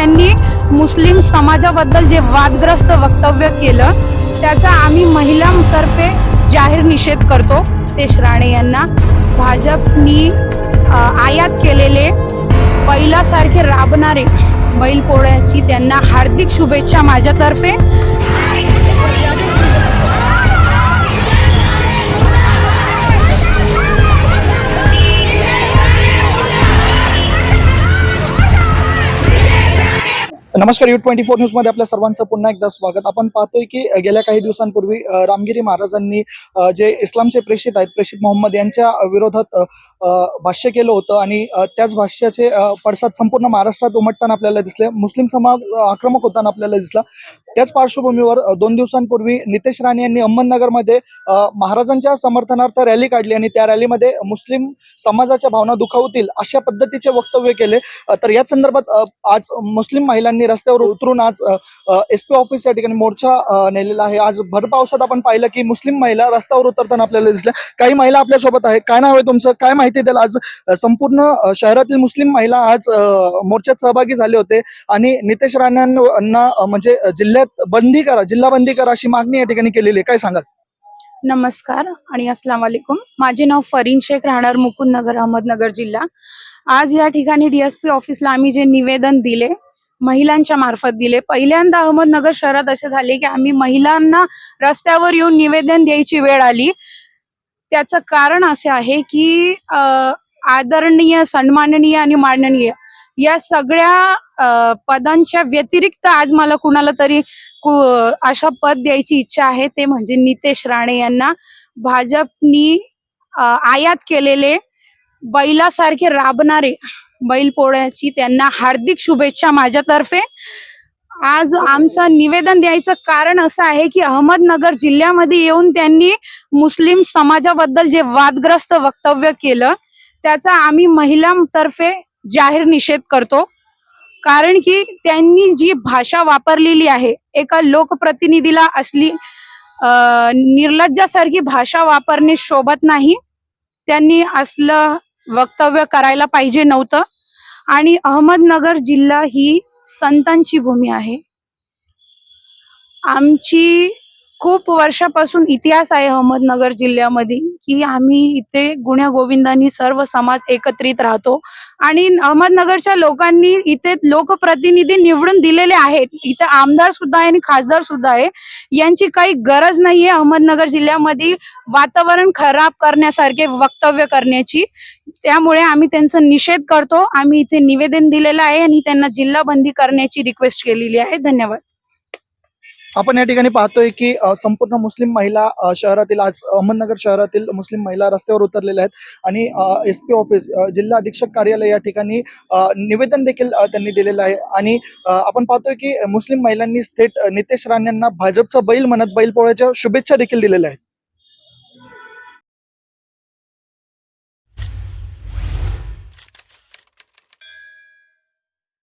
त्यांनी मुस्लिम समाजाबद्दल जे वादग्रस्त वक्तव्य केलं त्याचा आम्ही महिलांतर्फे जाहीर निषेध करतो. तेश राणे यांना भाजपनी आयात केलेले बैलासारखे राबणारे बैल पोळ्याची त्यांना हार्दिक शुभेच्छा माझ्यातर्फे. नमस्कार यू ट्वेंटी फोर न्यूजमध्ये आपल्या सर्वांचं पुन्हा एकदा स्वागत. आपण पाहतोय की गेल्या काही दिवसांपूर्वी रामगिरी महाराजांनी जे इस्लामचे प्रेषित आहेत प्रेषित मोहम्मद यांच्या विरोधात अ, भाष्य केलं होतं आणि त्याच भाष्याचे पडसाद संपूर्ण महाराष्ट्रात उमटताना आपल्याला दिसले. मुस्लिम समाज आक्रमक होताना आपल्याला दिसला. त्याच पार्श्वभूमीवर दोन दिवसांपूर्वी नितेश राणे यांनी अहमदनगरमध्ये महाराजांच्या समर्थनार्थ रॅली काढली आणि त्या रॅलीमध्ये मुस्लिम समाजाच्या भावना दुखावतील अशा पद्धतीचे वक्तव्य केले. तर याच संदर्भात आज मुस्लिम महिलांनी रस्त्यावर उतरून आज एस पी ऑफिस या ठिकाणी मोर्चा नेलेला आहे. आज भर पावसात आपण पाहिलं की मुस्लिम महिला रस्त्यावर उतरताना आपल्याला दिसल्या. काही महिला आपल्यासोबत आहे काय नाव आहे तुमचं? काय माहिती द्याल? आज संपूर्ण शहरातील मुस्लिम महिला आज मोर्चात सहभागी झाले होते. आणि नितेश राणेंना म्हणजे जिल्ह्यात बंदी करा जिल्हा बंदी करा अशी मागणी या ठिकाणी केलेली आहे. काय सांगाल? नमस्कार आणि अस्सलाम वालेकुम. माझे नाव फरीन शेख राहणार मुकुंद नगर अहमदनगर जिल्हा. आज या ठिकाणी डीएसपी ऑफिसला आम्ही जे निवेदन दिले महिलांच्या मार्फत दिले. पहिल्यांदा अहमदनगर शहरात असे झाले की आम्ही महिलांना रस्त्यावर येऊन निवेदन द्यायची वेळ आली. त्याचं कारण असे आहे की आदरणीय सन्माननीय आणि माननीय या सगळ्या पदांच्या व्यतिरिक्त आज मला कुणाला तरी कु- अशा पद द्यायची इच्छा आहे ते म्हणजे नितेश राणे यांना. भाजपनी आयात केलेले बैलासारखे राबणारे बैल पोळ्याची त्यांना हार्दिक शुभेच्छा माझ्यातर्फे. आज आमचं निवेदन द्यायचं कारण असं आहे की अहमदनगर जिल्ह्यामध्ये येऊन त्यांनी मुस्लिम समाजाबद्दल जे वादग्रस्त वक्तव्य केलं त्याचा आम्ही महिलांतर्फे जाहीर निषेध करतो. कारण की त्यांनी जी भाषा वापरलेली आहे एका लोकप्रतिनिधीला असली निर्लज्जासारखी भाषा वापरणे शोभत नाही. त्यांनी असलं वक्तव्य करायला पाहिजे नव्हतं. आणि अहमदनगर जिल्हा ही संतांची भूमी आहे. आमची खूप वर्षापासून इतिहास आहे अहमदनगर जिल्ह्यामध्ये की आम्ही इथे गुण्या गोविंदांनी सर्व समाज एकत्रित राहतो. आणि अहमदनगरच्या लोकांनी इथे लोकप्रतिनिधी निवडून दिलेले आहेत. इथे आमदार सुद्धा आहे आणि खासदार सुद्धा आहे. यांची काही गरज नाहीये अहमदनगर जिल्ह्यामध्ये वातावरण खराब करण्यासारखे वक्तव्य करण्याची. त्यामुळे आम्ही त्यांचा निषेध करतो. आम्ही इथे निवेदन दिलेलं आहे आणि त्यांना जिल्हा बंदी करण्याची रिक्वेस्ट केलेली आहे. धन्यवाद. आपण या ठिकाणी पाहतोय की संपूर्ण मुस्लिम महिला शहरातील आज अहमदनगर शहरातील मुस्लिम महिला रस्त्यावर उतरलेल्या आहेत. आणि एस पी ऑफिस जिल्हा अधीक्षक कार्यालय या ठिकाणी निवेदन देखील त्यांनी दिलेलं आहे. आणि आपण पाहतोय की मुस्लिम महिलांनी थेट नितेश राणेंना भाजपचा बैल म्हणत बैल पोळ्याच्या शुभेच्छा देखील दिलेल्या आहेत.